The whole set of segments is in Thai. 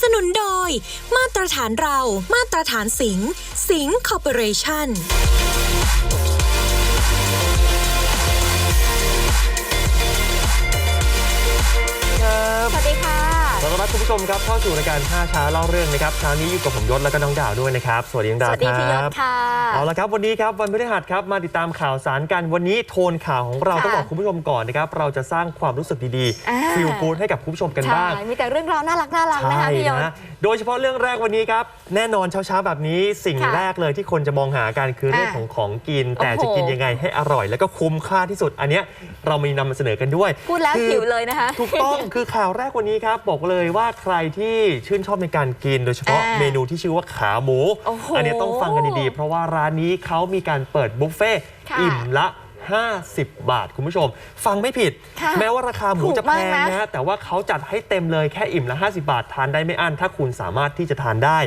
สนุนโดย มาตรฐานเรา มาตรฐานสิง สิงคอร์ปอเรชั่นสวัสดีค่ะ ต้อนรับคุณผู้ชมครับเข้าสู่รายการ5ช้าเล่าเรื่องนะครับเช้านี้อยู่กับผมยศและก็น้องดาวด้วยนะครับ สวัสดีน้องสดาววัสดีคพี่ยรัศบค่ะเอาละครับวันนี้ครับวันพฤหัสครับมาติดตามข่าวสารกันวันนี้โทนข่าวของเราค่ะต้องบอกคุณผู้ชมก่อนนะครับเราจะสร้างความรู้สึกดีอ่าๆฟิลกูดให้กับคุณผู้ชมกันใช่บ้างมีแต่เรื่องราวน่ารักน่ารักนะคะพี่ยศนะโดยเฉพาะเรื่องแรกวันนี้ครับแน่นอนเช้าๆแบบนี้สิ่งค่ะแรกเลยที่คนจะมองหากันคือเรื่องอ่าของของกิน แต่โอ้โหจะกินยังไงให้อร่อย แล้วก็คุ้มค่าที่สุดอันเนี้ยเรามีนำมาเสนอกันด้วยพูดแล้วคือหิวเลยนะคะถูกต้องคือข่าวแรกวันนี้ครับบอกเลยว่าใครที่ชื่นชอบในการกินโดยเฉพาะอ่าเมนูที่ชื่อว่าขาหมู โอ้โหนนี้ต้องฟังกันดีๆ เพราะว่าร้านนี้เขามีการเปิดบุฟเฟ่ต์ค่ะ อิ่มละ 50 บาทคุณผู้ชม ฟังไม่ผิด ค่ะแม้ว่าราคาหมูถูกจะแพงมากนะนะฮะแต่ว่าเขาจัดให้เต็มเลยแค่อิ่มละ 50 บาททานได้ไม่อั้นถ้าคุณสามารถที่จะทานได้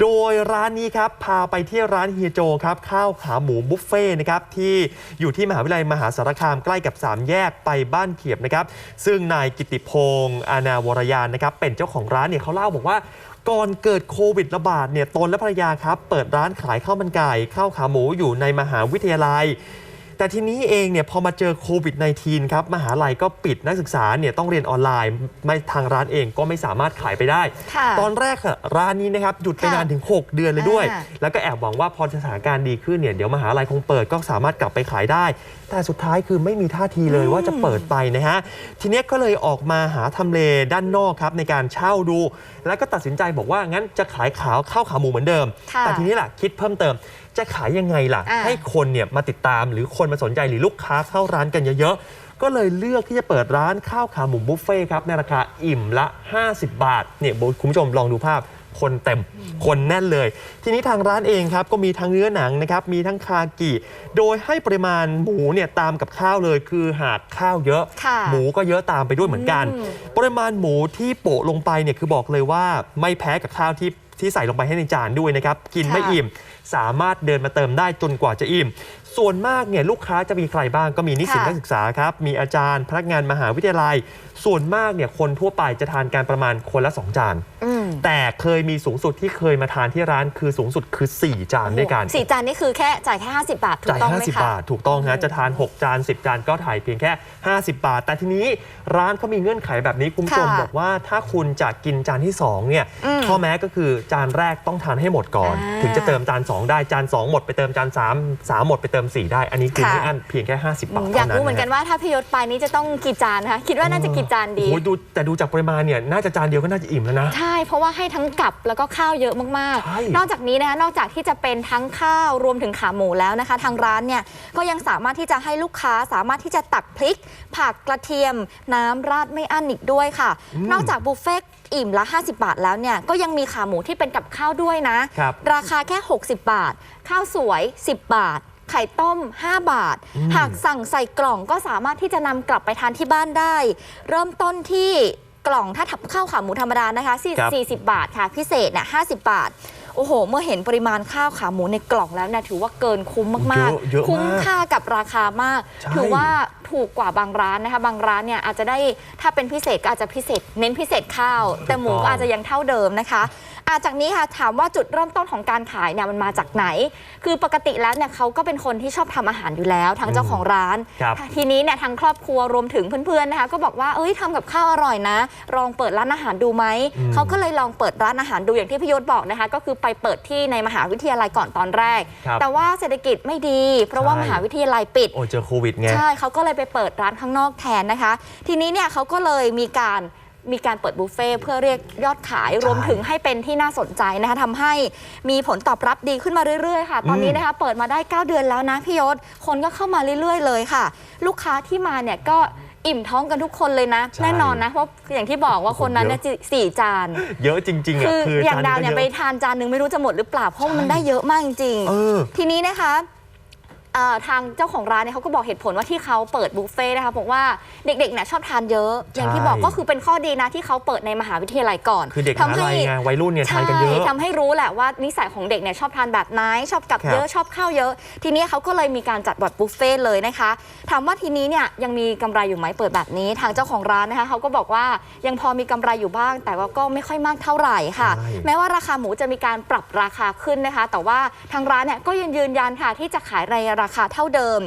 โดยร้านนี้ครับพาไปที่ร้านเฮียโจครับข้าวขาหมูบุฟเฟ่ต์นะครับที่อยู่ที่มหาวิทยาลัยมหาสารคามใกล้กับ 3 แยกไปบ้านเขียบนะครับซึ่งนายกิติพงศ์อานาวรยานนะครับเป็นเจ้าของร้านเนี่ยเขาเล่าบอกว่าก่อนเกิดโควิดระบาดเนี่ยตนและภรรยาครับ เปิดร้านขายข้าวมันไก่ข้าวขาหมูอยู่ในมหาวิทยาลัย แต่ทีนี้เองเนี่ยพอมาเจอโควิด -19 ครับมหาลัยก็ปิดนักศึกษาเนี่ยต้องเรียนออนไลน์ไม่ทางร้านเองก็ไม่สามารถขายไปได้ ค่ะตอนแรกอะร้านนี้นะครับหยุดไปค่ะนานถึง 6 เดือนเลยด้วย อ่า แล้วก็แอบหวังว่าพอสถานการณ์ดีขึ้นเนี่ยเดี๋ยวมหาลัยคงเปิดก็สามารถกลับไปขายได้แต่สุดท้ายคือไม่มีท่าทีเลยว่าจะเปิดไปนะฮะ ทีเนี้ยก็เลยออกมาหาทำเลด้านนอกครับในการเช่าดู แล้วก็ตัดสินใจบอกว่างั้นจะขายขาวข้าวขาหมูเหมือนเดิม ค่ะแต่ทีนี้ล่ะคิดเพิ่มเติม จะขายยังไงล่ะ อ่า ให้คนเนี่ยมาติดตามหรือคนมาสนใจหรือลูกค้าเข้าร้านกันเยอะๆ ก็เลยเลือกที่จะเปิดร้านข้าวขาหมูบุฟเฟ่ต์ครับในราคาอิ่มละ 50 บาทเนี่ยคุณผู้ชมลองดูภาพ คนเต็มคนแน่นเลย ทีนี้ทางร้านเองครับก็มีทั้งเนื้อหนังนะครับมีทั้งคากิโดยให้ปริมาณหมูเนี่ยตามกับข้าวเลย คือหากข้าวเยอะ ค่ะหมูก็เยอะตามไปด้วยเหมือนกัน อืม ปริมาณหมูที่โปะลงไปเนี่ยคือบอกเลยว่าไม่แพ้กับข้าวที่ที่ใส่ลงไปให้ในจานด้วยนะครับกินไม่ค่ะ อิ่ม สามารถเดินมาเติมได้จนกว่าจะอิ่ม ส่วนมากเนี่ยลูกค้าจะมีใครบ้างก็มีนิสิตค่ะ นักศึกษาครับ มีอาจารย์พนักงานมหาวิทยาลัย ส่วนมากเนี่ยคนทั่วไปจะทานการประมาณคนละ 2 จาน อืม แต่เคยมีสูงสุดที่เคยมาทานที่ร้านคือสูงสุดคือ 4 จานด้วยกัน สี่จานนี่คือแค่จ่ายแค่ 50 บาท ถูกจ่ายต้องไหม50 คะ บาท ถูกต้องฮะ จะทาน 6 จาน 10 จานก็ถ่ายเพียงแค่ 50 บาท แต่ทีนี้ร้านเขามีเงื่อนไขแบบนี้ คุณผู้ชมค่ะบอกว่าถ้าคุณจะกินจานที่ 2 เนี่ย อืมข้อแม้ก็คือจานแรกต้องทานให้หมดก่อน อ่าถึงจะเติมจาน 2 ได้ จาน 2 หมดไปเติมจาน 3 3 หมดไปเติม 4 ได้ อันนี้คือค่ะ ไม่อั้นเพียงแค่ 50 บาทอยากเท่านั้นรู้เหมือนกันว่าถ้าพี่ยศไปนี่จะต้องกี่จานคะ คิดว่าน่าจะกี่จานดี โอ้โหดูแต่ดูจากปริมาณเนี่ย น่าจะจานเดียวก็น่าจะอิ่มแล้วนะ ใช่ เพราะว่าให้ทั้งกับแล้วก็ข้าวเยอะมากใช่ ๆ นอกจากนี้นะคะนอกจากที่จะเป็นทั้งข้าวรวมถึงขาหมูแล้วนะคะ ทางร้านเนี่ยก็ยังสามารถที่จะให้ลูกค้าสามารถที่จะตักพริก ผักกระเทียม น้ำราดไม่อั้นอีกด้วยค่ะ นอกจากบุฟเฟ่ต์อิ่มละ 50 บาทแล้วเนี่ยก็ยังมีขาหมูที่เป็นกับข้าวด้วยนะ ครับ ราคาแค่ 60 บาท ข้าวสวย 10 บาท ไข่ต้ม 5 บาทอืมหากสั่งใส่กล่องก็สามารถที่จะนำกลับไปทานที่บ้านได้ เริ่มต้นที่ กล่องถ้าทับข้าวขาหมูธรรมดานะคะสี่ครับ 40 บาทค่ะพิเศษเนี่ย50 บาท โอ้โห เมื่อเห็นปริมาณข้าวขาหมูในกล่องแล้วเนี่ยถือว่าเกินคุ้มมากเยอะเยอะๆคุ้มมากค่ากับราคามาก ใช่ ถือว่าถูกกว่าบางร้านนะคะ บางร้านเนี่ยอาจจะได้ถ้าเป็นพิเศษก็อาจจะพิเศษ เน้นพิเศษข้าว แต่หมูก็อาจจะยังเท่าเดิมนะคะ อาจากนี้ค่ะถามว่าจุดเริ่มต้นของการขายเนี่ยมันมาจากไหน คือปกติแล้วเนี่ยเขาก็เป็นคนที่ชอบทำอาหารอยู่แล้วทางเจ้าของร้านครับทีนี้เนี่ยทางครอบครัวรวมถึงเพื่อนๆนะคะก็บอกว่าเอ้ยทำกับข้าวอร่อยนะลองเปิดร้านอาหารดูไหมอืมเขาก็เลยลองเปิดร้านอาหารดูอย่างที่พี่ยศบอกนะคะก็คือไปเปิดที่ในมหาวิทยาลัยก่อนตอนแรกครับแต่ว่าเศรษฐกิจไม่ดี เพราะว่าใช่มหาวิทยาลัยปิดโอ้เจอโควิดไงใช่เขาก็เลยไปเปิดร้านข้างนอกแทนนะคะ ทีนี้เนี่ยเขาก็เลยมีการ มีการเปิดบุฟเฟ่ต์เพื่อเรียกยอดขายรวมถึงให้เป็นที่น่าสนใจนะคะทำให้มีผลตอบรับดีขึ้นมาเรื่อยๆ ค่ะ ตอนนี้นะคะเปิดมาได้ 9 เดือนแล้วนะพี่ยศคนก็เข้ามาเรื่อยๆ เลยค่ะ ลูกค้าที่มาเนี่ยก็อิ่มท้องกันทุกคนเลยนะ ใช่แน่นอนนะ เพราะอย่างที่บอกว่าคนนั้นเนี่ยสี่จาน เยอะจริงๆอะคือคืออย่างจนดาวก็เนี่ยอะไปทานจานหนึงไม่รู้จะหมดหรือเปล่าเพราะมันได้เยอะมากจริงๆเออทีนี้นะคะ เอ่อทางเจ้าของร้านเนี่ยเขาก็บอกเหตุผลว่าที่เขาเปิดบุฟเฟ่ต์นะคะบอกว่าเด็กๆเนี่ยชอบทานเยอะ อย่างที่บอกก็คือเป็นข้อดีนะที่เขาเปิดในมหาวิทยาลัยก่อนคือเด็กมหาลัยไงวัยรุ่นเนี่ยทานกันเยอะ ใช่ทำให้รู้แหละว่านิสัยของเด็กเนี่ยชอบทานแบบไหนชอบกับครับเยอะชอบข้าวเยอะ ทีนี้เขาก็เลยมีการจัดบอร์ดบุฟเฟ่ต์เลยนะคะถามว่าทีนี้เนี่ยยังมีกำไรอยู่ไหมเปิดแบบนี้ ทางเจ้าของร้านนะคะเขาก็บอกว่ายังพอมีกำไรอยู่บ้าง แต่ว่าก็ไม่ค่อยมากเท่าไหร่ค่ะ ใช่ แม้ว่าราคาหมูจะมีการปรับราคาขึ้นนะคะ แต่ว่าทางร้านเนี่ยก็ยังยืนยันค่ะที่จะขายในราคาเท่าเดิม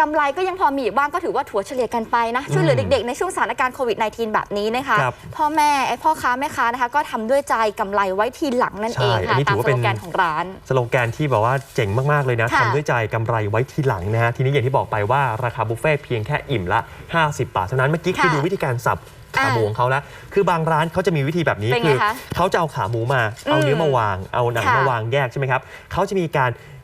กำไรก็ยังพอมีอยู่บ้างก็ถือว่าถัวเฉลี่ยกันไปนะ ช่วยเหลือเด็กๆ ในช่วงสถานการณ์โควิด -19 แบบนี้นะคะ ครับ พ่อแม่ไอ้พ่อค้าแม่ค้านะคะ ก็ทำด้วยใจกำไรไว้ทีหลังนั่นใช่เองอัค่ะนนี้ถืตามอว่าสเป็นโลแกนของร้าน สโลแกนที่แบบว่าเจ๋งมาก ๆ เลยนะค่ะ ทำด้วยใจกำไรไว้ทีหลังนะฮะ ทีนี้อย่างที่บอกไปว่าราคาบุฟเฟ่ต์เพียงแค่อิ่มละ 50 บาทเท่านั้นเมื่อกี้คือค่ะดูวิธีการสับขาอ่าหมูของเขาแล้วคือบางร้านเขาจะมีวิธีแบบนี้เป็นไงคืคะเขาจะเอาขาหมูมา เอาเนื้อมาวาง เอาหนังค่ะมาวางแยกใช่ไหมครับเขาจะมีการอ่า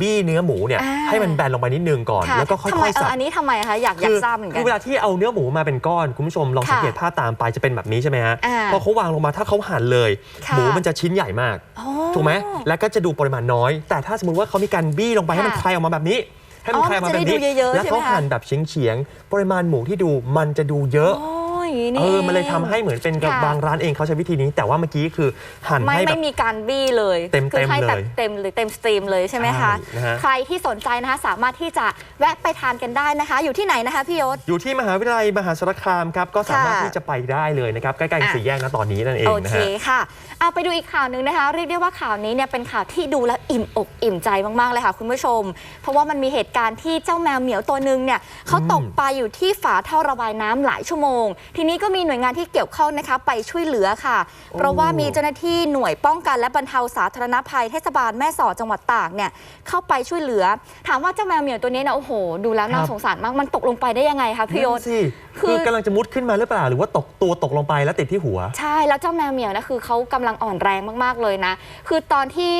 บี้เนื้อหมูเนี่ยอ่าให้มันแบนลงไปนิดนึงก่อนค่ะแล้วก็ค่ทำไมอยเอๆสัอบอันนี้ทำไมคะอยากอยากทราบเหมือนกัคืนอเวลาที่เอาเนื้อหมูมาเป็นก้อนคุณผู้ชมลองค่ะสังเกตภาพตามไปจะเป็นแบบนี้ใช่ไหมฮะอ่าพอเขาวางลงมาถ้าเขาหั่นเลยค่ะหมูมันจะชิ้นใหญ่มากอ๋อถูกไหมแล้วก็จะดูปริมาณน้อย แต่ถ้าสมมติว่าเขามีการบี้ลงไปให้มันค่ะคลายออกมาแบบนี้ให้มันอ๋อคลายออกมามันแบจะบได้นี้ดูเยอะๆแล้วใช่ไหมเขาคะหั่นแบบเฉียงๆปริมาณหมูที่ดูมันจะดูเยอะโอ้ยอย่างเอนี่อมันเลยทำให้เหมือนเป็นกับค่ะ บางร้านเองเขาใช้วิธีนี้ แต่ว่าเมื่อกี้คือหั่นไม่ให้แบไม่บ มีการบี้เลยเต็มๆคือให้แบบเลยเต็มเลยเต็มสตรีมเลยใช่ไหมคะ ใช่นะฮะ ใครที่สนใจนะคะสามารถที่จะแวะไปทานกันได้นะคะ อยู่ที่ไหนนะคะพี่ยศ อยู่ที่มหาวิทยาลัยมหาสารคามครับก็สามารถค่ะที่จะไปได้เลยนะครับ ใกล้อะๆสี่แยกนะตอนนี้นั่นเองโอนะเคฮะ ค่ะเอาไปดูอีกข่าวหนึ่งนะคะ เรียกได้ว่าข่าวนี้เนี่ยเป็นข่าวที่ดูแล้วอิ่มอกอิ่มใจมาก ๆ เลยค่ะคุณผู้ชม เพราะว่ามันมีเหตุการณ์ที่เจ้าแมวเหมียวตัวหนึ่งเนี่ยเขาตกไปอยู่ที่ฝาท่อระบายน้ำหลายชั่วโมง ทีนี้ก็มีหน่วยงานที่เกี่ยวข้องนะคะไปช่วยเหลือค่ะ เพราะว่ามีเจ้าหน้าที่หน่วยป้องกันและบรรเทาสาธารณภัยเทศบาลแม่สอดจังหวัดตากเนี่ยเข้าไปช่วยเหลือ ถามว่าเจ้าแมวเหมียวตัวนี้นะโอ้โห ดูแล้วน่าครับสงสารมากมันตกลงไปได้ยังไงคะพี่ยศนั่นสิคือ คือกำลังจะมุดขึ้นมาหรือเปล่า หรือว่าตกตัวตกลงไปแล้วติดที่หัว ใช่แล้วเจ้าแมวเหมียวนะคือเขากำลังอ่อนแรงมาก ๆ เลยนะ คือตอนที่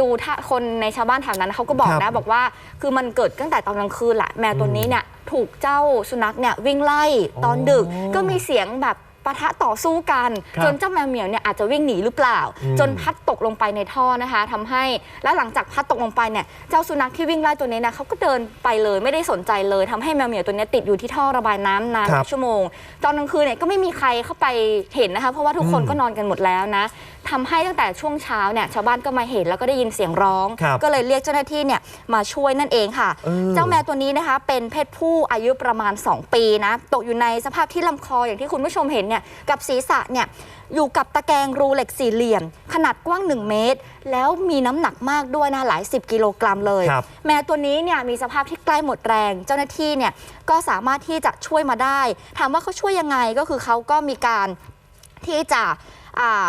ดูท่าคนในชาวบ้านแถวนั้นเขาก็บอกครันะบบอกว่าคือมันเกิดตั้งแต่ตอนกลางคืนแหละแมวตัวนี้เนี่ย ถูกเจ้าสุนัขเนี่ยวิ่งไล่ตอนดึกอ๋อก็มีเสียงแบบปะทะต่อสู้กันครับจนเจ้าแมวเหมียวเนี่ยอาจจะวิ่งหนีหรือเปล่าอืมจนพัดตกลงไปในท่อนะคะทำให้แล้วหลังจากพัดตกลงไปเนี่ยเจ้าสุนัขที่วิ่งไล่ตัวนี้นะเขาก็เดินไปเลยไม่ได้สนใจเลยทำให้แมวเหมียวตัวเนี้ยติดอยู่ที่ท่อระบายน้ำนานหครัลาบยชั่วโมง ตอนกลางคืนเนี่ยก็ไม่มีใครเข้าไปเห็นนะคะ เพราะว่าทุกคนอืมก็นอนกันหมดแล้วนะ ทำให้ตั้งแต่ช่วงเช้าเนี่ยชาวบ้านก็มาเห็นแล้วก็ได้ยินเสียงร้อง ครับก็เลยเรียกเจ้าหน้าที่เนี่ยมาช่วยนั่นเองค่ะ เออ เจ้าแมวตัวนี้นะคะ เป็นเพศผู้อายุประมาณ 2 ปีนะ ตกอยู่ในสภาพที่ลำคออย่างที่คุณผู้ชมเห็นเนี่ยกับศีรษะเนี่ยอยู่กับตะแกรงรูเหล็กสี่เหลี่ยม ขนาดกว้าง 1 เมตร แล้วมีน้ำหนักมากด้วยนะหลาย 10 กิโลกรัมเลย ครับ แมวตัวนี้เนี่ยมีสภาพที่ใกล้หมดแรง เจ้าหน้าที่เนี่ยก็สามารถที่จะช่วยมาได้ ถามว่าเขาช่วยยังไงก็คือเขาก็มีการที่จะอ่า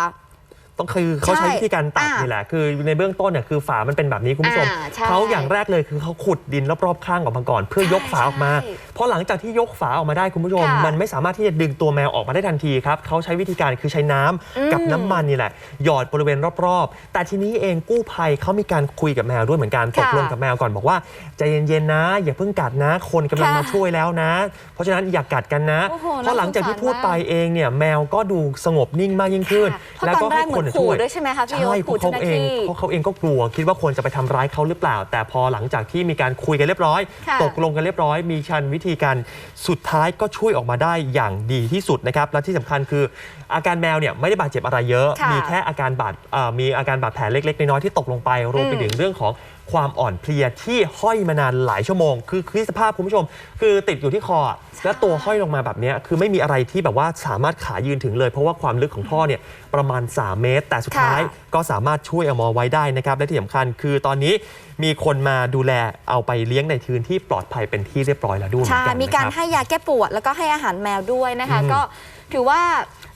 ต้องคือเขาใช้ใช่วิธีการตัดอ่านี่แหละ คือในเบื้องต้นเนี่ยคือฝามันเป็นแบบนี้คุณผู้ชมอ่าใช่เขาอย่างแรกเลยคือเขาขุดดินรอบๆข้างออกมาก่อน เพื่อยกฝาออกมาใช่พอหลังจากที่ยกฝาออกมาได้คุณผู้ชมค่ะมันไม่สามารถที่จะดึงตัวแมวออกมาได้ทันทีครับเขาใช้วิธีการคือใช้น้ำอืมกับน้ำมันนี่แหละ หยอดบริเวณรอบๆ แต่ทีนี้เองกู้ภัยเขามีการคุยกับแมวด้วยเหมือนกันตกลงกับแมวก่อนบอกว่าใจเย็นๆนะ อย่าเพิ่งกัดนะ คนกำลังค่ะมาช่วยแล้วนะ เพราะฉะนั้นอย่ากัดกันนะโอ้โหเพราะหลังจากที่พูดไปน่าสงสารมากเองเนี่ยแมวก็ดูสงบนิ่งมากยิ่งขึ้นค่ะเพราะตอนแรกเหมือนขู่ด้วยใช่ไหมคะพี่ยศใช่ขู่เขาเจ้าหน้าเองที่ เพราะเขาเองก็กลัวคิดว่าคนจะไปทำร้ายเขาหรือเปล่า แต่พอหลังจากที่มีการคุยกันเรียบร้อย ค่ะ ตกลงกันเรียบร้อย มีชันวิธีการสุดท้ายก็ช่วยออกมาได้อย่างดีที่สุดนะครับและที่สำคัญคือ อาการแมวเนี่ยไม่ได้บาดเจ็บอะไรเยอะ ค่ะมีแค่อาการบาดเอ่อมีอาการบาดแผลเล็กๆน้อยๆที่ตกลงไปรวมไปอืม ถึงเรื่องของ ความอ่อนเพลียที่ห้อยมานานหลายชั่วโมง คือคือสภาพคุณผู้ชม คือติดอยู่ที่คออะแล้วตัวห้อยลงมาแบบเนี้ยคือไม่มีอะไรที่แบบว่าสามารถขายืนถึงเลย เพราะว่าความลึกของท่อเนี่ยประมาณ 3 เมตร แต่สุดท้ายค่ะก็สามารถช่วยเอามาไว้ได้นะครับ และที่สำคัญคือตอนนี้มีคนมาดูแลเอาไปเลี้ยงในทืนที่ปลอดภัยเป็นที่เรียบร้อยแล้วด้วยเหมืใช่อนกันมีการนะครับให้ยาแก้ปวดแล้วก็ให้อาหารแมวด้วยนะคะอืมก็ถือว่า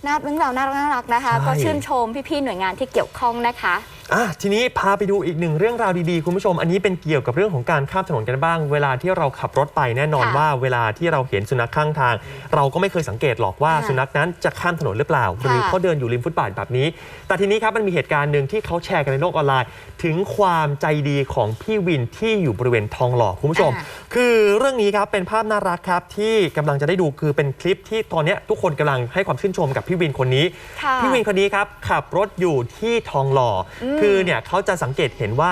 น่าเรื่องราวน่ารักน่ารักนะคะใช่ก็ชื่นชมพี่ๆหน่วยงานที่เกี่ยวข้องนะคะ อะทีนี้พาไปดูอีกหนึ่งเรื่องราวดีๆ คุณผู้ชม อันนี้เป็นเกี่ยวกับเรื่องของการข้ามถนนกันบ้าง เวลาที่เราขับรถไปแน่นอนค่ะว่าเวลาที่เราเห็นสุนัขข้างทาง เราก็ไม่เคยสังเกตหรอกว่าค่ะสุนัขนั้นจะข้ามถนนหรือเปล่า หรือค่ะเขาเดินอยู่ริมฟุตบาทแบบนี้ แต่ทีนี้ครับมันมีเหตุการณ์หนึ่งที่เขาแชร์กันในโลกออนไลน์ ถึงความใจดีของพี่วินที่อยู่บริเวณทองหล่อคุณผู้ชม อ่า คือเรื่องนี้ครับเป็นภาพน่ารักครับที่กำลังจะได้ดูคือเป็นคลิปที่ตอนเนี้ยทุกคนกำลังให้ความชื่นชมกับพี่วินคนนี้ ค่ะพี่วินคนนี้ครับขับรถอยู่ที่ทองหล่ออมคคือเนี่ยเขาจะสังเกตเห็นว่า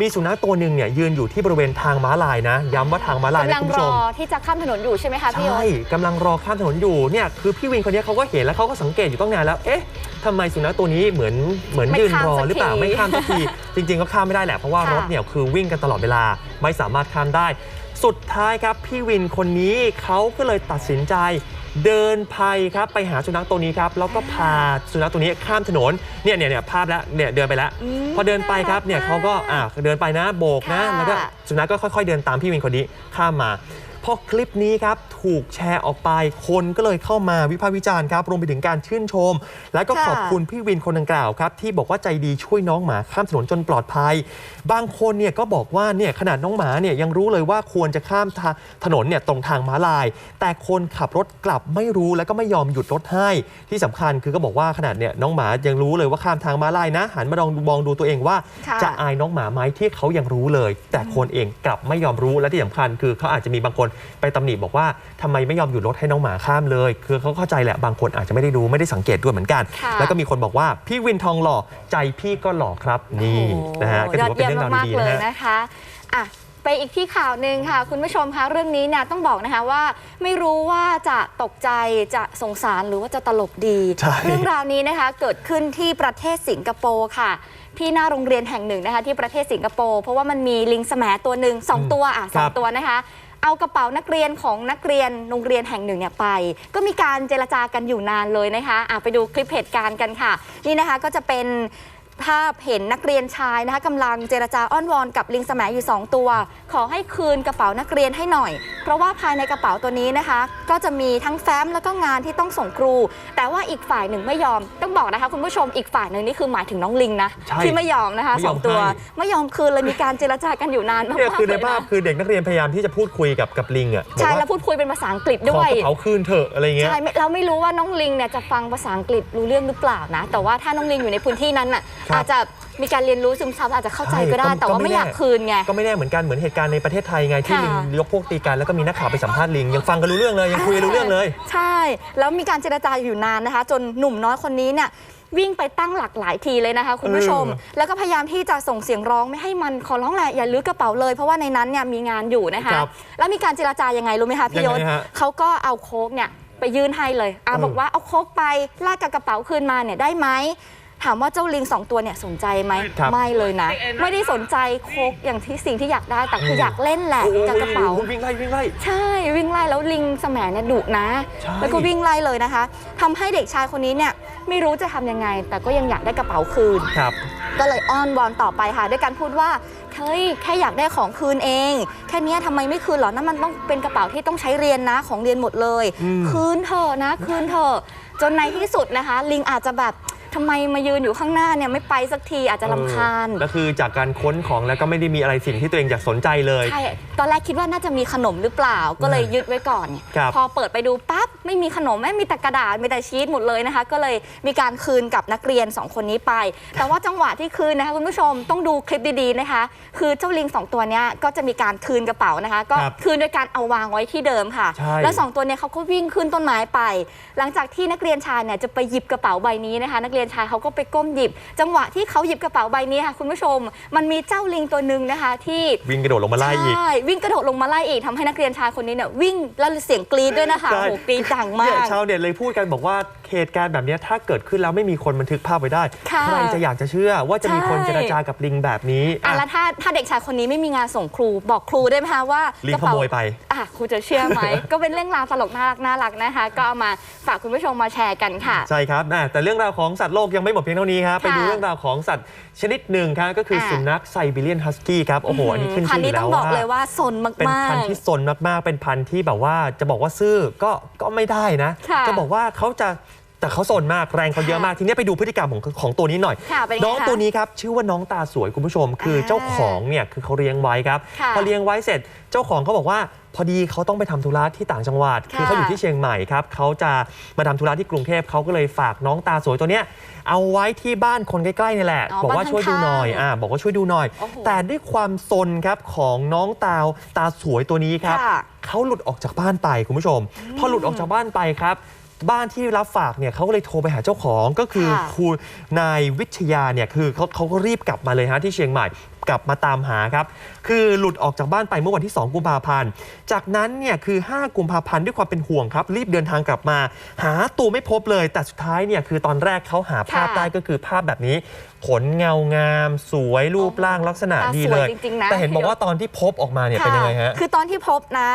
มีสุนัขตัวหนึ่งเนี่ยยืนอยู่ที่บริเวณทางม้าลายนะ ย้ำว่าทางม้าลายกำนะลังคุณรผู้ชอม ที่จะข้ามถนนอยู่ใช่ไหมคะพี่ยใช่ศกำลังรอข้ามถนนอยู่เนี่ยคือพี่วินคนนี้เขาก็เห็นแล้วเขาก็สังเกตอยู่ตั้งนานแล้ว เอ๊ะทำไมสุนัขตัวนี้เหมือนเหมือนไม่ยืนข้ามรอสักหรือเปล่าทีไม่ข้ามสักที จริง ๆ ก็ข้ามไม่ได้แหละเพราะว่าค่ะ รถเนี่ยคือวิ่งกันตลอดเวลาไม่สามารถข้ามได้ สุดท้ายครับพี่วินคนนี้เขาก็เลยตัดสินใจ เดินภัยครับไปหาสุนัขตัวนี้ครับแล้วก็พาสุนัขตัวนี้ข้ามถนนเนี่ยเนี่ยเนี่ยภาพแล้วเนี่ยเดินไปแล้วมพอเดินไปครับเนี่ยเขาก็อะเดินไปนะโบกนะค่ะแล้วก็สุนัขก็ค่อยๆเดินตามพี่วินคนนี้ข้ามมา พอคลิปนี้ครับถูกแชร์ออกไปคนก็เลยเข้ามาวิพากษ์วิจารณ์ครับรวมไปถึงการชื่นชม และก็ค่ะขอบคุณพี่วินคนดังกล่าวครับที่บอกว่าใจดีช่วยน้องหมาข้ามถนนจนปลอดภัย บางคนเนี่ยก็บอกว่าเนี่ยขนาดน้องหมาเนี่ยยังรู้เลยว่าควรจะข้ามทาถนนเนี่ยตรงทางม้าลาย แต่คนขับรถกลับไม่รู้แล้วก็ไม่ยอมหยุดรถให้ ที่สำคัญคือก็บอกว่าขนาดเนี่ยน้องหมายังรู้เลยว่าข้ามทางม้าลายนะหันมาลองมองดูตัวเองว่าค่ะจะอายน้องหมาไหมที่เขายังรู้เลย แต่คนเองกลับไม่ยอมรู้และที่สำคัญคือเขาอาจจะมีบางคนไปตำหนิบอกว่าทำไมไม่ยอมหยุดรถให้น้องหมาข้ามเลย คือเขาเข้าใจแหละบางคนอาจจะไม่ได้รู้ไม่ได้สังเกตด้วยเหมือนกันค่ะแล้วก็มีคนบอกว่าพี่วินทองหล่อใจพี่ก็หล่อครับนี่นะฮะก็ยถืออดว่าเป็นเยี่ยมเรื่องราวมากดีๆๆเลนะยฮะนะคะอะไปอีกที่ข่าวหนึ่งค่ะ คุณผู้ชมคะเรื่องนี้เนี่ยต้องบอกนะคะว่า ไม่รู้ว่าจะตกใจจะสงสารหรือว่าจะตลกดีใช่เรื่องราวนี้นะคะเกิดขึ้นที่ประเทศสิงคโปร์ค่ะ ที่หน้าโรงเรียนแห่งหนึ่งนะคะ ที่ประเทศสิงคโปร์เพราะว่ามันมีลิงแสมตัวหนึ่งสองตัวอะสองตัวนะคะ เอากระเป๋านักเรียนของนักเรียนโรงเรียนแห่งหนึ่งเนี่ยไป ก็มีการเจรจากันอยู่นานเลยนะคะอะไปดูคลิปเหตุการณ์กันค่ะ นี่นะคะก็จะเป็น ภาพเห็นนักเรียนชายนะคะกำลังเจรจาอ้อนวอนกับลิงแสมอยู่ 2 ตัว ขอให้คืนกระเป๋านักเรียนให้หน่อย เพราะว่าภายในกระเป๋าตัวนี้นะคะ ก็จะมีทั้งแฟ้มแล้วก็งานที่ต้องส่งครู แต่ว่าอีกฝ่ายหนึ่งไม่ยอมต้องบอกนะคะ คุณผู้ชมอีกฝ่ายหนึ่งนี่คือหมายถึงน้องลิงนะใช่ที่ไม่ยอมนะคะไม่สยออมงตัวให้ไม่ยอมคืนเลยมีการเจรจากันอยู่นานมากเนี่ยๆคือในเลยภาพนะคือเด็กนักเรียนพยายามที่จะพูดคุยกับกับลิงอะบอกใช่ว่าแล้วพูดคุยเป็นภาษาอังกฤษขด้อวยกระเป๋าคืนเถอะอะไรเงี้ยใช่ไม่เราไม่รู้ว่าน้องลิงเนี่ยจะฟังภาษาอังกฤษรู้เรื่องหรือเปล่านะ แต่ว่าถ้าน้องลิงอยู่ในพื้นที่นั้นน่ะครับ อาจจะมีการเรียนรู้ซึมซับอาจจะเข้าใจใช่ก็ได้ก็แต่ว่าก็ไม่ไม่อยากแน่คืนไง ก็ไม่แน่เหมือนกันเหมือนเหตุการณ์ในประเทศไทยไงที่ค่ะ ลิงยกพวกตีกันแล้วก็มีนักข่าวไปสัมภาษณ์ลิงยังฟังกันรู้เรื่องเลยยังคุยกันรู้เรื่องเลย ใช่ แล้วมีการเจรจาอยู่นานนะคะ จนหนุ่มน้อยคนนี้เนี่ยวิ่งไปตั้งหลักหลายทีเลยนะคะ คุณผู้ชม เออแล้วก็พยายามที่จะส่งเสียงร้องไม่ให้มันขอร้องแหละอย่าลื้อกระเป๋าเลย เพราะว่าในนั้นเนี่ยมีงานอยู่นะคะ ครับแล้วมีการเจรจายังไงรู้ไหมคะพี่ยยังศไงฮะเขาก็เอาโค้กเนี่ยไปยื่นให้เลยอาเออ บอกว่าเอาโค้กไปแลกกับกระเป๋าคืนมาเนี่ยได้ไหม ถามว่าเจ้าลิงสองตัวเนี่ยสนใจไหมครับ ไม่เลยนะ ไม่ได้สนใจโค้กอย่างที่สิ่งที่อยากได้แต่คืออยากเล่นแหละโอ้ยกับกระเป๋า วิ่งไล่วิ่งไล่ ใช่วิ่งไล่แล้วลิงสแหมเนี่ยดุนะ ใช่ แล้วก็วิ่งไล่เลยนะคะทำให้เด็กชายคนนี้เนี่ยไม่รู้จะทำยังไง แต่ก็ยังอยากได้กระเป๋าคืน ครับ ก็เลยอ้อนวอนต่อไปค่ะ ด้วยการพูดว่าเฮ้ยแค่อยากได้ของคืนเอง แค่เนี้ยทำไมไม่คืนหรอนั่นมันต้องเป็นกระเป๋าที่ต้องใช้เรียนนะของเรียนหมดเลย อืม คืนเถอะนะ คืนเถอะจนในที่สุดนะคะ ลิงอาจจะแบบ ทำไมมายืนอยู่ข้างหน้าเนี่ยไม่ไปสักทีอาจจะลำคาญ เออก็คือจากการค้นของแล้วก็ไม่ได้มีอะไรสิ่งที่ตัวเองอยากสนใจเลย ใช่ ตอนแรกคิดว่าน่าจะมีขนมหรือเปล่า ก็เลยยึดไว้ก่อน ครับพอเปิดไปดูปั๊บ ไม่มีขนมไม่มีแต่กระดาษ มีแต่ชีสหมดเลยนะคะ ก็เลยมีการคืนกับนักเรียน 2 คนนี้ไป แต่ว่าจังหวะที่คืนนะคะคุณผู้ชมต้องดูคลิปดีๆนะคะ คือเจ้าลิง2ตัวเนี้ยก็จะมีการคืนกระเป๋านะคะ ก็ครับคืนโดยการเอาวางไว้ที่เดิมค่ะ ใช่ แล้ว2ตัวเนี้ยเขาก็วิ่งขึ้นต้นไม้ไป หลังจากที่นักเรียนชายเนี่ยจะไปหยิบกระเป๋าใบนี้นะคะ นักเรียนชายเขาก็ไปก้มหยิบ จังหวะที่เขาหยิบกระเป๋าใบนี้ค่ะคุณผู้ชม มันมีเจ้าลิงตัวหนึ่งนะคะ ที่วิ่งกระโดดลงมาไล่อีก ใช่วิ่งกระโดดลงมาไล่อีกทำให้นักเรียนชายคนนี้เนี่ยวิ่งแล้วเสียงกรี๊ดด้วยนะคะใช่ โอ้โหกรี๊ดดังมาเนี่ยก ชาวเน็ตเลยพูดกันบอกว่าเหตุการณ์แบบเนี้ยถ้าเกิดขึ้นแล้วไม่มีคนบันทึกภาพไว้ได้ ค่ะใครจะอยากจะเชื่อว่าจะมีคนใช่เจรจากับลิงแบบนี้อะอะแล้วถ้าถ้าเด็กชายคนนี้ไม่มีงานส่งครูบอกครูได้ไหมคะว่าลิงกระเป๋าขโมยไป อะครูจะเชื่อไหม ก็เป็นเรื่องราวตลกน่ารักน่ารักนะคะ ก็เอามาฝากคุณผู้ชมมาแชร์กันค่ะ ใช่ครับอะแต่เรื่องราวของสัตว์โลกยังไม่หมดเพียงเท่านี้ครับ ไปดูค่ะเรื่องราวของสัตว์ชนิดหนึ่งครับก็คืออค่ะสุนัขไซบีเรียนฮัสกี้ครับ โอ้โห อันนี้ขึ้นพันชื่ออธุ์นี้ยู่แล้ต้อวงบอกว่าเลยว่าสนมาก ๆ เป็นพันธุ์ที่ซนมาก ๆ เป็นพันธุ์ที่แบบว่าจะบอกว่าซื่อก็ก็ไม่ได้นะค่ะจะบอกว่าเขาจะแต่เขาซนมากแรงเขาเยอะมากทีนี้ไปดูพฤติกรรมของของตัวนี้หน่อยค่ะเป็นไงน้องคะตัวนี้ครับชื่อว่าน้องตาสวยคุณผู้ชม คืออาเจ้าของเนี่ยคือเขาเลี้ยงไว้ครับค่ะพอเลี้ยงไว้เสร็จ เจ้าของเขาบอกว่า พอดีเขาต้องไปทำธุระที่ต่างจังหวัดค่ะคือเขาอยู่ที่เชียงใหม่ครับเขาจะมาทำธุระที่กรุงเทพเขาก็เลยฝากน้องตาสวยตัวเนี้ยเอาไว้ที่บ้านคนใกล้ๆนี่แหละอ๋อบอกว่าบ้านช่วยดูหน่อยข้างๆอ่าบอกว่าช่วยดูหน่อยโอ้โหแต่ด้วยความซนครับของน้องตาวตาสวยตัวนี้ครับค่ะเขาหลุดออกจากบ้านไปคุณผู้ชม พอหลุดออกจากบ้านไปครับ บ้านที่รับฝากเนี่ยเขาก็เลยโทรไปหาเจ้าของก็คือค่ะ คุณนายวิทยาเนี่ยคือเขาเขาก็รีบกลับมาเลยฮะที่เชียงใหม่กลับมาตามหาครับ คือหลุดออกจากบ้านไปเมื่อวันที่ 2 กุมภาพันธ์ จากนั้นเนี่ยคือ 5 กุมภาพันธ์ด้วยความเป็นห่วงครับ รีบเดินทางกลับมา หาตัวไม่พบเลย แต่สุดท้ายเนี่ยคือตอนแรกเขาหาภาพค่ะได้ก็คือภาพแบบนี้ ขนเงางาม สวยรูปร่างลักษณะตาดีสเลวยยจริงๆนะแต่เห็นบอกว่าตอนที่พบออกมาเนี่ยเป็นยังไงฮะ คือตอนที่พบนะ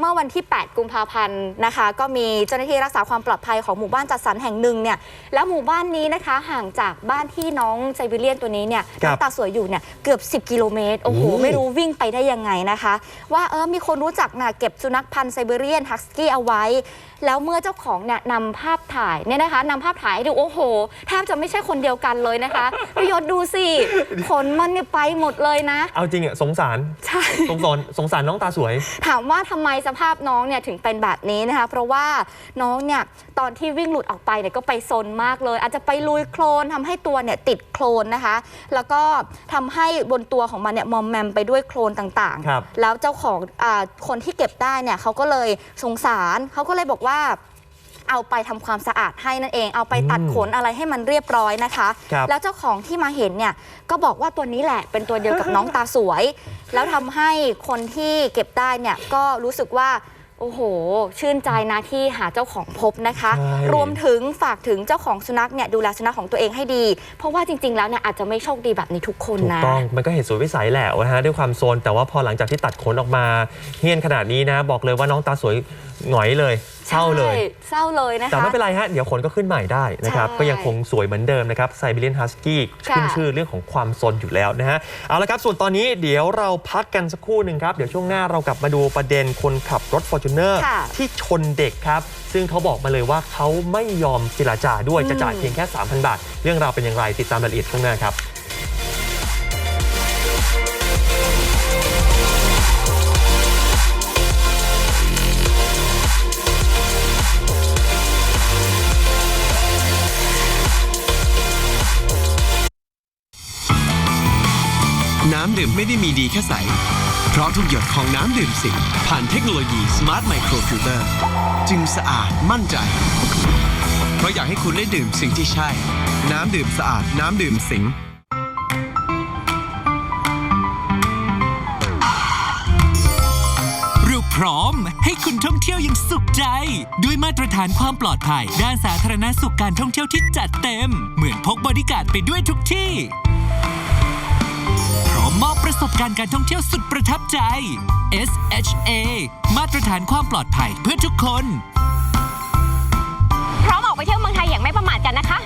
เมื่อวันที่ 8 กุมภาพันธ์นะคะ ก็มีเจ้าหน้าที่รักษาความปลอดภัยของหมู่บ้านจัดสรรแห่งหนึ่งเนี่ยแล้วหมู่บ้านนี้นะคะห่างจากบ้านที่น้องไซบีเรียนตัวนี้เนี่ยครับ น้องตาสวยอยู่เนี่ยเกือบ 10 กิโลเมตรโอ้โหโอ้ไม่รู้วิ่งไปได้ยังไงนะคะ ว่าเออมีคนรู้จักนะเก็บสุนัขพันธุ์ไซบีเรียนฮัสกี้เอาไว้ แล้วเมื่อเจ้าของเนี่ยนำภาพถ่ายเนี่ยนะคะนำภาพถ่ายให้ดูโอ้โหแทบจะไม่ใช่คนเดียวกันเลยนะคะพี่ยศดูสิขนมันเนี่ยไปหมดเลยนะ เอาจริงอะสงสารใช่ สงสารสงสารน้องตาสวย ถามว่าทำไมสภาพน้องเนี่ยถึงเป็นแบบนี้นะคะ เพราะว่าน้องเนี่ยตอนที่วิ่งหลุดออกไปเนี่ยก็ไปซนมากเลย อาจจะไปลุยโคลนทำให้ตัวเนี่ยติดโคลนนะคะ แล้วก็ทำให้บนตัวของมันเนี่ยมอมแมมไปด้วยโคลนต่างครับๆแล้วเจ้าของอาคนที่เก็บได้เนี่ยเขาก็เลยสงสารเขาก็เลยบอกว่า เอาไปทำความสะอาดให้นั่นเอง เอาไปตัดอืมขนอะไรให้มันเรียบร้อยนะคะครับแล้วเจ้าของที่มาเห็นเนี่ยก็บอกว่าตัวนี้แหละเป็นตัวเดียวกับน้องตาสวย แล้วทำให้คนที่เก็บได้เนี่ยก็รู้สึกว่าโอ้โห ชื่นใจนะที่หาเจ้าของพบนะคะใช่รวมถึงฝากถึงเจ้าของสุนัขเนี่ยดูแลสุนัขของตัวเองให้ดี เพราะว่าจริง ๆ แล้วเนี่ยอาจจะไม่โชคดีแบบนี้ทุกคนถูกนะต้อง มันก็เห็นสุดวิสัยแหละนะฮะด้วยความโซน แต่ว่าพอหลังจากที่ตัดขนออกมาเฮี้ยนขนาดนี้นะ บอกเลยว่าน้องตาสวย หงอยเลยเศร้าเลย ใช่เศร้าเลยนะคะ แต่ไม่เป็นไรฮะ เดี๋ยวขนก็ขึ้นใหม่ได้นะครับ ใช่ก็ยังคงสวยเหมือนเดิมนะครับไซบีเรียนฮัสกี้ค่ะขึ้นชื่อเรื่องของความซนอยู่แล้วนะฮะ เอาละครับ ส่วนตอนนี้เดี๋ยวเราพักกันสักครู่หนึ่งครับ เดี๋ยวช่วงหน้าเรากลับมาดูประเด็นคนขับรถ f o r t u n e r ค่ะ ที่ชนเด็กครับ ซึ่งเขาบอกมาเลยว่าเขาไม่ยอมเจรจาด้วยจะจ่ายเพียงแค่ 3,000 บาท เรื่องราวเป็นอย่างไรติดตามรายละเอียดช่วงหน้าครับ ดื่มไม่ได้มีดีแค่ใส เพราะทุกหยดของน้ำดื่มสิงผ่านเทคโนโลยี Smart Micro Filter จึงสะอาดมั่นใจ เพราะอยากให้คุณได้ดื่มสิ่งที่ใช่ น้ำดื่มสะอาดน้ำดื่มสิงเราพร้อม ให้คุณท่องเที่ยวอย่างสุขใจ ด้วยมาตรฐานความปลอดภัย ด้านสาธารณสุขการท่องเที่ยวที่จัดเต็ม เหมือนพกบริการดไปด้วยทุกที่ มมอบประสบการณ์การท่องเที่ยวสุดประทับใจ SHA มาตรฐานความปลอดภัยเพื่อทุกคน พร้อมออกไปเที่ยวเมืองไทยอย่างไม่ประมาทกันนะคะ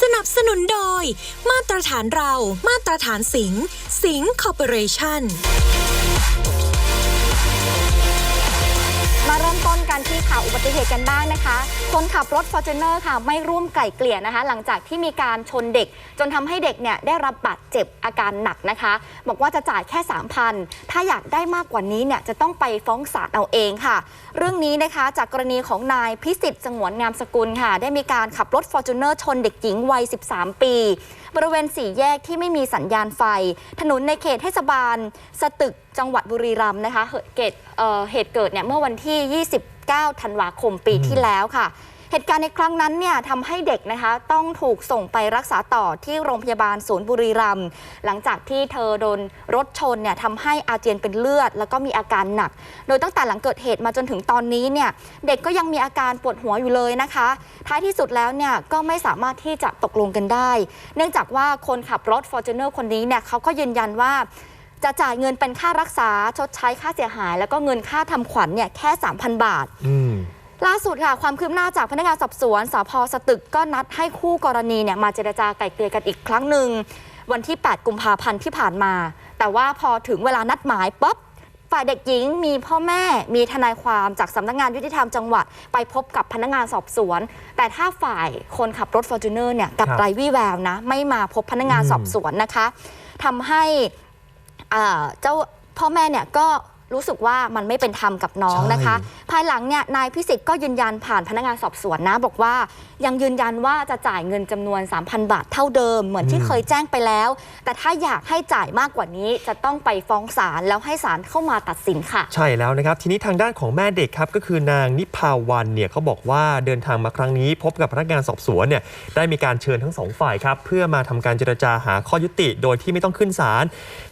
สนับสนุนโดย มาตรฐานเรา มาตรฐานสิงห์สิงห์คอร์ปอเรชั่น กันที่ข่าวอุบัติเหตุกันบ้างนะคะ คนขับรถ f o r t u n e r ค่ะ ไม่ร่วมไก่เกลี่ยนะคะ หลังจากที่มีการชนเด็ก จนทำให้เด็กเนี่ยได้รับบาดเจ็บอาการหนักนะคะ บอกว่าจะจ่ายแค่ 3,000 ถ้าอยากได้มากกว่านี้เนี่ยจะต้องไปฟ้องศาลเอาเองค่ะ เรื่องนี้นะคะจากกรณีของนายพิสิทธิ์สงวนงามสกุลค่ะ ได้มีการขับรถ f o r t u n e r ชนเด็กหญิงวัย 13 ปีบริเวณสี่แยกที่ไม่มีสัญญาณไฟ ถนนในเขตเทศบาล สตึกจังหวัดบุรีรัมย์นะคะเหตุเกิดเนี่ยเมื่อวันที่ 29 ธันวาคมปีที่แล้วค่ะ เหตุการณ์ในครั้งนั้นเนี่ยทำให้เด็กนะคะต้องถูกส่งไปรักษาต่อที่โรงพยาบาลศูนย์บุรีรัมย์หลังจากที่เธอโดนรถชนเนี่ยทำให้อาเจียนเป็นเลือด แล้วก็มีอาการหนัก โดยตั้งแต่หลังเกิดเหตุมาจนถึงตอนนี้เนี่ยเด็กก็ยังมีอาการปวดหัวอยู่เลยนะคะ ท้ายที่สุดแล้วเนี่ยก็ไม่สามารถที่จะตกลงกันได้ เนื่องจากว่าคนขับรถ f o r t u n e r คนนี้เนี่ยเขาก็ยืนยันว่าจะจ่ายเงินเป็นค่ารักษาชดใช้ค่าเสียหาย แล้วก็เงินค่าทำขวัญเนี่ยแค่ 3,000 บาทอื ล่าสุดค่ะ ความคืบหน้าจากพนักงานสอบสวนสพสตึกก็นัดให้คู่กรณีเนี่ยมาเจรจาไกล่เกลี่ยกันอีกครั้งหนึ่ง วันที่ 8 กุมภาพันธ์ที่ผ่านมา แต่ว่าพอถึงเวลานัดหมายปุ๊บฝ่ายเด็กหญิงมีพ่อแม่มีทนายความจากสำนักงานยุติธรรมจังหวัด ไปพบกับพนักงานสอบสวน แต่ถ้าฝ่ายคนขับรถฟอร์จูเนอร์เนี่ยกับไรวี่แววนะ ไม่มาพบพนักงานสอบสวนนะคะทำให้เจ้าพ่อแม่เนี่ยก็ รู้สึกว่ามันไม่เป็นธรรมกับน้องนะคะ ภายหลังเนี่ยนายพิสิทธิ์ก็ยืนยันผ่านพนักงานสอบสวนนะ บอกว่า ยังยืนยันว่าจะจ่ายเงินจำนวน 3,000 บาทเท่าเดิม เหมือนที่เคยแจ้งไปแล้ว แต่ถ้าอยากให้จ่ายมากกว่านี้จะต้องไปฟ้องศาลแล้วให้ศาลเข้ามาตัดสินค่ะ ใช่แล้วนะครับ ทีนี้ทางด้านของแม่เด็กครับก็คือนางนิพาวันเนี่ยเขาบอกว่าเดินทางมาครั้งนี้ พบกับพนักงานสอบสวนเนี่ยได้มีการเชิญทั้งสองฝ่ายครับเพื่อมาทำการเจรจาหาข้อยุติ โดยที่ไม่ต้องขึ้นศาล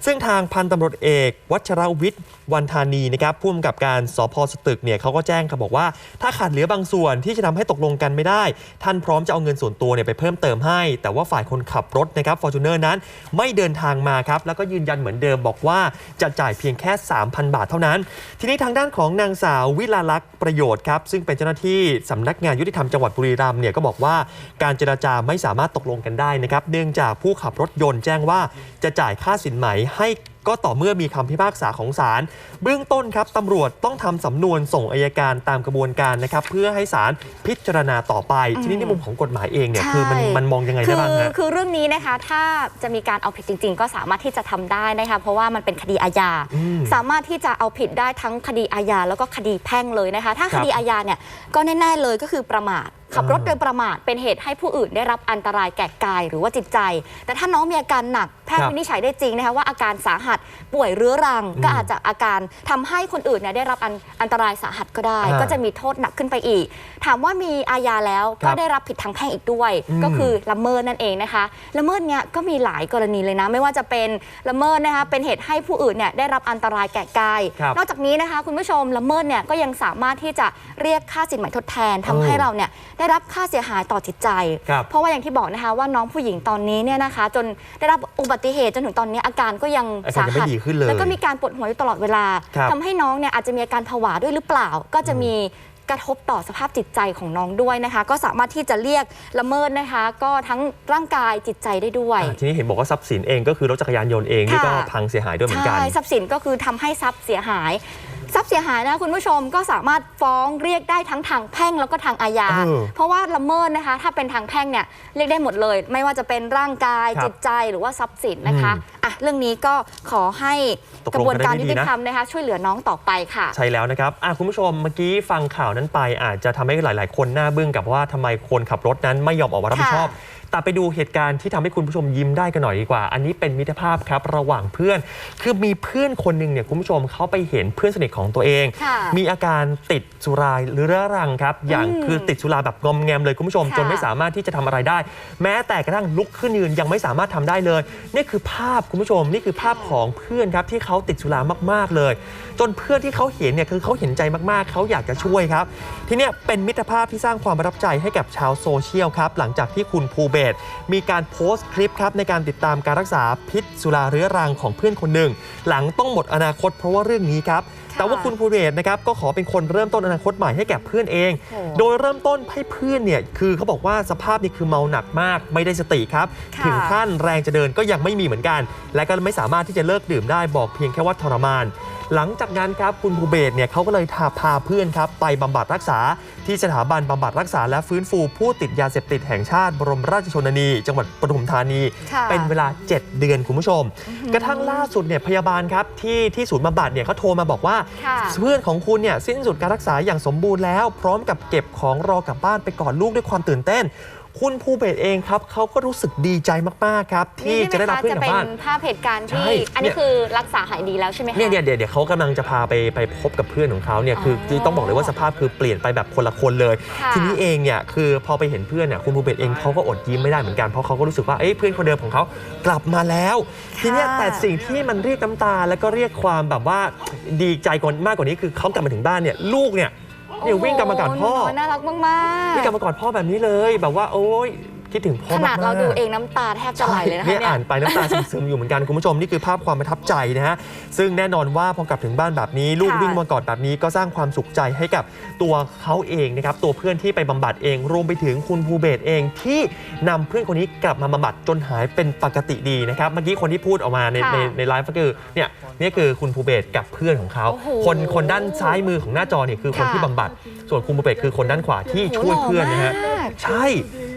ซึ่งทางพันตำรวจเอก วัชรวิทย์วันธานีนะครับผู้กำกับการสพสตึกเนี่ยเขาก็แจ้งครับบอกว่า ถ้าขาดเหลือบางส่วนที่จะทำให้ตกลงกันไม่ได้ ท่านพร้อมจะเอาเงินส่วนตัวเนี่ยไปเพิ่มเติมให้ แต่ว่าฝ่ายคนขับรถนะครับฟอร์จูเนอร์นั้น ไม่เดินทางมาครับแล้วก็ยืนยันเหมือนเดิมบอกว่าจะจ่ายเพียงแค่ 3,000 บาทเท่านั้น ทีนี้ทางด้านของนางสาววิลาลักษ์ประโยชน์ครับซึ่งเป็นเจ้าหน้าที่สำนักงานยุติธรรมจังหวัดบุรีรัมย์เนี่ยก็บอกว่าการเจรจาไม่สามารถตกลงกันได้นะครับเนื่องจากผู้ขับรถยนต์แจ้งว่าจะจ่ายค่าสินไหมให้ ก็ต่อเมื่อมีคำพิพากษาของศาลเบื้องต้นครับตำรวจต้องทำสำนวนส่งอายการตามกระบวนการนะครับเพื่อให้ศาลพิจารณาต่อไป ทีนี้ในมุมของกฎหมายเองเนี่ยใช่คือมันมันมองยังไงคืได้บ้างฮะคือเรื่องนี้นะคะถ้าจะมีการเอาผิดจริง ๆ ก็สามารถที่จะทำได้นะคะเพราะว่ามันเป็นคดีอาญาอืมสามารถที่จะเอาผิดได้ทั้งคดีอาญาแล้วก็คดีแพ่งเลยนะคะ ถ้าคครับดีอาญาเนี่ยก็แน่ๆเลยก็คือประมาทขับรถอ่าโดยประมาทเป็นเหตุให้ผู้อื่นได้รับอันตรายแก่กายหรือว่าจิตใจ แต่ถ้าน้องมีอาการหนักแพทคย์รับวินิจฉัยได้จริงนะคะว่าอาการสาหัสป่วยเรื้อรัง ก็อาจจะอาการทำให้คนอื่นเนี่ยได้รับอันอันตรายสาหัสก็ได้อ่าก็จะมีโทษหนักขึ้นไปอีก ถามว่ามีอาญาแล้วครัก็บได้รับผิดทางแพ่งอีกด้วยอืมก็คือละเมิดนั่นเองนะคะละเมิดเนี่ยก็มีหลายกรณีเลยนะ ไม่ว่าจะเป็นละเมิดนะคะเป็นเหตุให้ผู้อื่นเนี่ยได้รับอันตรายแก่กายครับนอกจากนี้นะคะ คุณผู้ชมละเมิดเนี่ยก็ยังสามารถที่จะเรียกค่าสินไหมทดแทนทำให้เออเราเนี่ยได้รับค่าเสียหายต่อจิตใจครับเพราะว่าอย่างที่บอกนะคะว่าน้องผู้หญิงตอนนี้เนี่ยนะคะ จนได้รับอุบัติเหตุจนถึงตอนนี้อาการก็ยังอาการสายังไม่หัสดีขึ้นเลยแล้วก็มีการปวดหัวอยู่ตลอดเวลาครับทำให้น้องเนี่ยอาจจะมีอาการผวาด้วยหรือเปล่า ก็จะมีกระทบต่อสภาพจิตใจของน้องด้วยนะคะ ก็สามารถที่จะเรียกละเมิดนะคะ ก็ทั้งร่างกายจิตใจได้ด้วยอ่าทีนี้เห็นบอกว่าทรัพย์สินเองก็คือรถจักรยานยนต์เองนี่ก็ค่ะพังเสียหายด้วยเหมือนกันใช่ทรัพย์สินก็คือทำให้ทรัพย์เสียหาย ทรัพย์เสียหายนะคุณผู้ชมก็สามารถฟ้องเรียกได้ทั้งทางแพ่งแล้วก็ทางอาญา เออเพราะว่าละเมิดนะคะ ถ้าเป็นทางแพ่งเนี่ยเรียกได้หมดเลย ไม่ว่าจะเป็นร่างกายครับจิตใจหรือว่าทรัพย์สินนะคะอืมอะเรื่องนี้ก็ขอให้ตกกลงระบวนการกันได้ยุดีตินะธรรมนะคะ ช่วยเหลือน้องต่อไปค่ะ ใช่แล้วนะครับอะคุณผู้ชมเมื่อกี้ฟังข่าวนั้นไปอาจจะทำให้หลาย ๆ คนหน้าบึ้งกับว่าทำไมคนขับรถนั้นไม่ยอมออกมารับผิดชอบ แต่ไปดูเหตุการณ์ที่ทำให้คุณผู้ชมยิ้มได้กันหน่อยดีกว่า อันนี้เป็นมิตรภาพครับระหว่างเพื่อน คือมีเพื่อนคนหนึ่งเนี่ยคุณผู้ชมเขาไปเห็นเพื่อนสนิทของตัวเองค่ะมีอาการติดสุราหรือเรื้อรังครับ อย่างอืมคือติดสุราแบบงอมแงมเลยคุณผู้ชมค่ะจนไม่สามารถที่จะทำอะไรได้ แม้แต่กระทั่งลุกขึ้นยืนยังไม่สามารถทำได้เลย นี่คือภาพคุณผู้ชมนี่คือภาพของเพื่อนครับที่เขาติดสุรามาก ๆ เลย จนเพื่อนที่เขาเห็นเนี่ยคือเขาเห็นใจมากๆ เขาอยากจะช่วยครับ ทีเนี้ยเป็นมิตรภาพที่สร้างความประทับใจให้กับชาวโซเชียลครับหลังจากที่คุณภูเบศ1 มีการโพสต์คลิปครับในการติดตามการรักษาพิษสุราเรื้อรังของเพื่อนคนหนึ่ง หลังต้องหมดอนาคตเพราะว่าเรื่องนี้ครับ แต่ว่าคุณภูเบศรนะครับก็ขอเป็นคนเริ่มต้นอนาคตใหม่ให้แก่เพื่อนเองโอ้โดยเริ่มต้นให้เพื่อนเนี่ยคือเขาบอกว่าสภาพนี่คือเมาหนักมาก ไม่ได้สติครับค่ะถึงขั้นแรงจะเดินก็ยังไม่มีเหมือนกัน และก็ไม่สามารถที่จะเลิกดื่มได้บอกเพียงแค่ว่าทรมาน หลังจากนั้นครับคุณภูเบศรเนี่ยเขาก็เลยพาพาเพื่อนครับไปบำบัดรักษา ที่สถาบันบำบัดรักษา และฟื้นฟูผู้ติดยาเสพติดแห่งชาติบรมราชชนนี จังหวัดปทุมธานีค่ะเป็นเวลา 7 เดือนคุณผู้ชม กระทั่งล่าสุดเนี่ยพยาบาลครับที่ที่ศูนย์บำบัดเนี่ยเขาโทรมาบอกว่าค่ะเพื่อนของคุณเนี่ยสิ้นสุดการรักษาอย่างสมบูรณ์แล้ว พร้อมกับเก็บของรอกลับบ้านไปกอดลูกด้วยความตื่นเต้น คุณภูเบศรเองครับเขาก็รู้สึกดีใจมาก ๆ ครับ ที่นี่จะใช่ได้ไหมรับคะเพื่อนจะกลับเป็นบ้านภาพเหตุการณ์ที่ใช่อันเนี่นี้ยคือรักษาหายดีแล้วใช่ไหมคะเนี่ยเดี๋ยวเดี๋ยวเดี๋ยวเขากำลังจะพาไปไปพบกับเพื่อนของเขาเนี่ยคืออ๋อต้องบอกเลยว่าสภาพคือเปลี่ยนไปแบบคนละคนเลยค่ะทีนี้เองเนี่ยคือพอไปเห็นเพื่อนเนี่ยคุณภูเบศรเองเขาก็อดยิ้มไม่ได้เหมือนกันเพราะเขาก็รู้สึกว่าเอ้ยเพื่อนคนเดิมของเขากลับมาแล้ว ทีเนี้ยแต่สิ่งที่มันเรียกน้ำตาแล้วก็เรียกความแบบว่าดีใจกว่ามากกว่านี้คือเขากลับมาถึงบ้านเนี่ยลูกเนี่ย เนี่ยวิ่งกลับมากอดพ่อ โโหน่ารักมากๆวิ่งกลับมากอดพ่อแบบนี้เลยแบบว่าโอ๊ย คิดถึงพ่อขนาดมกๆเราดูเองน้ำตาแทบจะไหลเลยนะคะเนี่ยเนี่ยอ่านไปน้ำตาซึมๆอยู่เหมือนกันคุณผู้ชมนี่คือภาพความประทับใจนะฮะซึ่งแน่นอนว่าพอกลับถึงบ้านแบบนี้ ลูกค่ะวิ่งมากอดแบบนี้ก็สร้างความสุขใจให้กับตัวเขาเองนะครับตัวเพื่อนที่ไปบำบัดเองรวมไปถึงคุณภูเบศรเองที่นำเพื่อนคนนี้กลับมาบำบัดจนหายเป็นปกติดีนะครับเมื่อกี้คนที่พูดออกมาในค่ะในในไลฟ์ก็คือเนี่ยนี่คือคุณภูเบศรกับเพื่อนของเขาโอ้โหคนคนด้านซ้ายมือของหน้าจอเนี่ยคือคนค่ะที่บำบัด ส่วนคุณภูเบศรคือคนด้านขวาที่ช่วยเพื่อนนะฮะโอ้โหหล่อมากใช่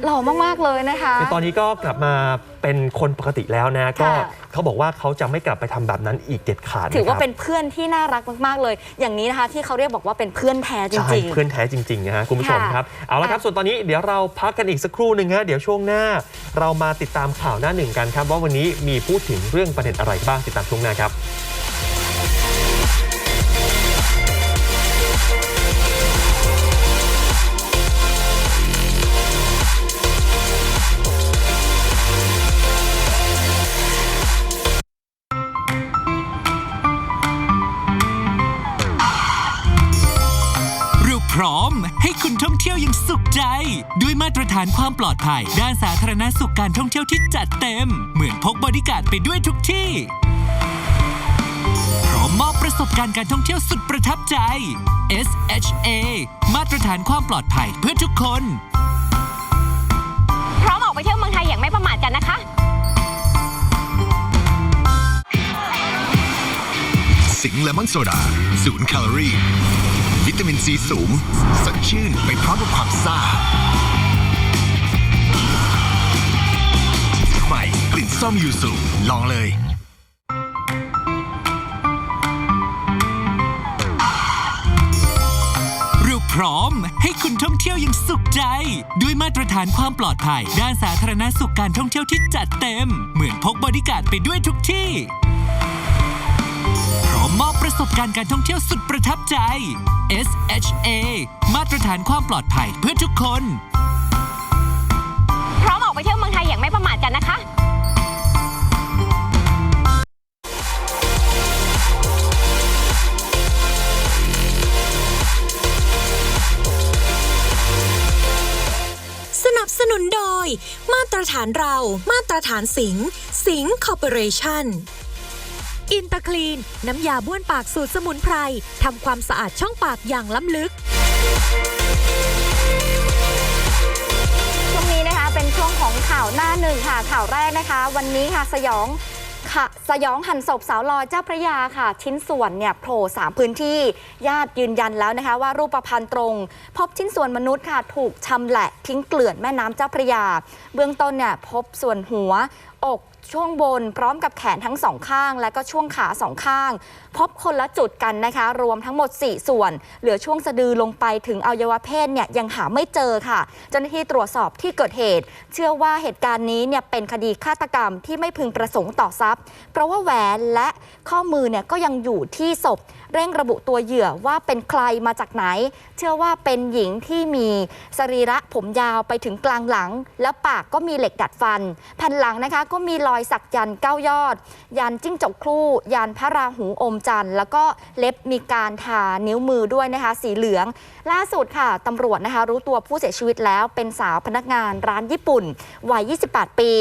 หล่อมาก ๆ เลยนะคะในตอนนี้ก็กลับมาเป็นคนปกติแล้วนะ ก็ค่ะเขาบอกว่าเขาจะไม่กลับไปทำแบบนั้นอีกเด็ดขาดะถือว่าครับเป็นเพื่อนที่น่ารักมาก ๆ เลย อย่างนี้นะคะที่เขาเรียกบอกว่าเป็นเพื่อนแท้จใช่ริงเพื่อนแท้จริงๆนะฮะคุณผู้ชมค่ะครับเอาละครับอะส่วนตอนนี้เดี๋ยวเราพักกันอีกสักครู่หนึ่งฮะเดี๋ยวช่วงหน้า เรามาติดตามข่าวหน้าหนึ่งกันครับ ว่าวันนี้มีพูดถึงเรื่องประเด็นอะไรบ้างติดตามช่วงหน้าครับ คุณท่องเที่ยวอย่างสุขใจ ด้วยมาตรฐานความปลอดภัย ด้านสาธารณสุขการท่องเที่ยวที่จัดเต็ม เหมือนพกบริการดไปด้วยทุกที่พร้อมมอบประสบการณ์การท่องเที่ยวสุดประทับใจ SHA มาตรฐานความปลอดภัยเพื่อทุกคน พร้อมออกไปเที่ยวเมืองไทยอย่างไม่ประมาทกันนะคะ สิงห์เลมอนโซดาศูนย์แคลอรี่ วิตามินซีสูง สดชื่นไปพร้อมกับความซ่าใหม่กลิ่นส้มยูสุลองเลยเราพร้อมให้คุณท่องเที่ยวอย่างสุขใจ ด้วยมาตรฐานความปลอดภัย ด้านสาธารณสุขการท่องเที่ยวที่จัดเต็ม เหมือนพกบริการดไปด้วยทุกที่ มมอบประสบการณ์การท่องเที่ยวสุดประทับใจ SHA มาตรฐานความปลอดภัยเพื่อทุกคน พร้อมออกไปเที่ยวเมืองไทยอย่างไม่ประมาทกันนะคะ สนับสนุนโดย มาตรฐานเรา มาตรฐานสิงห์สิงห์คอร์ปอเรชั่น อินตาคลีน น้ำยาบ้วนปากสูตรสมุนไพรทำความสะอาดช่องปากอย่างล้ำลึกช่วงนี้นะคะเป็นช่วงของข่าวหน้าหนึ่งค่ะ ข่าวแรกนะคะ วันนี้ค่ะสยองค่ะสยองหันศพสาวลอยเจ้าพระยาค่ะ ชิ้นส่วนเนี่ยโผล่สามพื้นที่ญาติยืนยันแล้วนะคะ ว่ารูปพรรณตรง พบชิ้นส่วนมนุษย์ค่ะ ถูกชำแหละทิ้งเกลื่อนแม่น้ำเจ้าพระยา เบื้องต้นเนี่ยพบส่วนหัว อก ช่วงบน พร้อมกับแขนทั้งสองข้าง และก็ช่วงขาสองข้าง พบคนละจุดกันนะคะ รวมทั้งหมด 4 ส่วน เหลือช่วงสะดือลงไปถึงอวัยวะเพศเนี่ยยังหาไม่เจอค่ะเจ้าหน้าที่ตรวจสอบที่เกิดเหตุ เชื่อว่าเหตุการณ์นี้เนี่ยเป็นคดีฆาตกรรมที่ไม่พึงประสงค์ต่อทรัพย์ เพราะว่าแหวนและข้อมือเนี่ยก็ยังอยู่ที่ศพ เร่งระบุตัวเหยื่อว่าเป็นใครมาจากไหน เชื่อว่าเป็นหญิงที่มีสรีระผมยาวไปถึงกลางหลัง แล้วปากก็มีเหล็กดัดฟันแผ่นหลังนะคะ ก็มีรอยสักยันเก้ายอด ยันจิ้งจกครู่ ยันพระราหูอมจันทร์แล้วก็เล็บมีการทานิ้วมือด้วยนะคะ สีเหลือง ล่าสุดค่ะตำรวจนะคะ รู้ตัวผู้เสียชีวิตแล้วเป็นสาวพนักงานร้านญี่ปุ่นวัย 28 ปี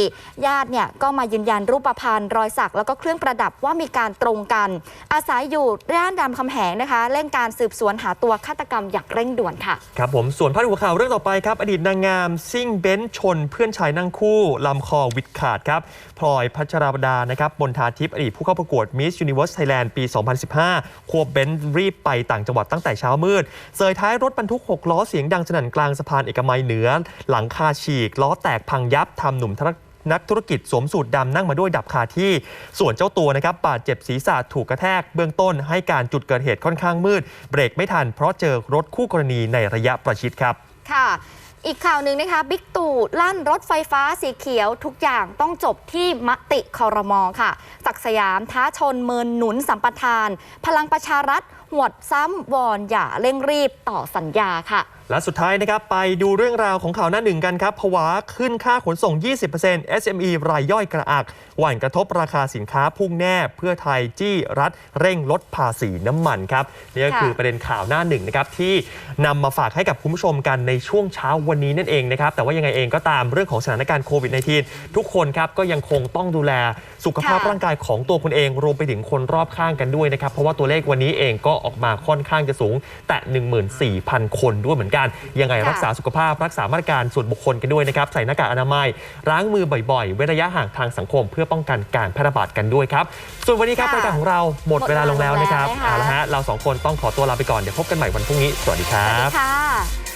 ญาติเนี่ยก็มายืนยันรูปพรรณรอยสักแล้วก็เครื่องประดับว่ามีการตรงกัน อาศัยอยู่ย่านรามคำแหงนะคะเร่งการสืบสวนหาตัวฆาตกรรมอย่างเร่งด่วนค่ะ ครับผมส่วนพาดหัวข่าวเรื่องต่อไปครับ อดีตนางงามซิ่งเบนชน เพื่อนชายนั่งคู่ลำคอวิดขาดครับพลอยพัชราบดานะครับบนทาทิพย์อดีตผู้เข้าประกวด Miss Universe Thailand ปี 2015 ควบเบนซ์รีบไปต่างจังหวัดตั้งแต่เช้ามืดเสยท้ายรถบรรทุก 6 ล้อเสียงดังสนั่นกลางสะพานเอกมัยเหนือ หลังคาฉีกล้อแตกพังยับทำหนุ่มธุร นักธุรกิจสวมสูตรดำนั่งมาด้วยดับคาที่ ส่วนเจ้าตัวนะครับบาดเจ็บศีรษะถูกกระแทกเบื้องต้นให้การจุดเกิดเหตุค่อนข้างมืด เบรกไม่ทันเพราะเจอรถคู่กรณีในระยะประชิดครับ ค่ะ อีกข่าวหนึ่งนะคะบิ๊กตู่ลั่นรถไฟฟ้าสีเขียวทุกอย่างต้องจบที่มติคอรมอค่ะศักสยามท้าชนเมินหนุนสัมปทาน พลังประชารัฐหวดซ้ำวอนอย่าเร่งรีบต่อสัญญาค่ะ และสุดท้ายนะครับไปดูเรื่องราวของข่าวหน้าหนึ่งกันครับภาวะขึ้นค่าขนส่ง 20% SME รายย่อยกระอัก หวั่นกระทบราคาสินค้าพุ่งแน่ เพื่อไทยจี้รัฐเร่งลดภาษีน้ำมันครับนี่ก็คือประเด็นข่าวหน้าหนึ่งนะครับที่นำมาฝากให้กับคุณผู้ชมกันในช่วงเช้าวันนี้นั่นเองนะครับแต่ว่ายังไงเองก็ตามเรื่องของสถานการณ์โควิด -19 ทุกคนครับก็ยังคงต้องดูแลสุขภาพร่างกายของตัวคุณเองรวมไปถึงคนรอบข้างกันด้วยนะครับเพราะว่าตัวเลขวันนี้เองก็ออกมาค่อนข้างจะสูง แต่ 14,000 คนด้วยเหมือนกันยังไงค่ะรักษาสุขภาพรักษามาตรการส่วนบุคคลกันด้วยนะครับ ใส่หน้ากากอนามัยล้างมือบ่อยๆ เว้นระยะห่างทางสังคม เพื่อป้องกันการแพร่ระบาดกันด้วยครับ ส่วนวันนี้ครับค่ะรายการของเราหมดหมดเวลาลงแล้วนะครับเวลาลงแล้วนะคะเอาละฮะเราสองคนต้องขอตัวลาไปก่อนเดี๋ยวพบกันใหม่วันพรุ่งนี้สวัสดีคสรัวัสดีบค่ะ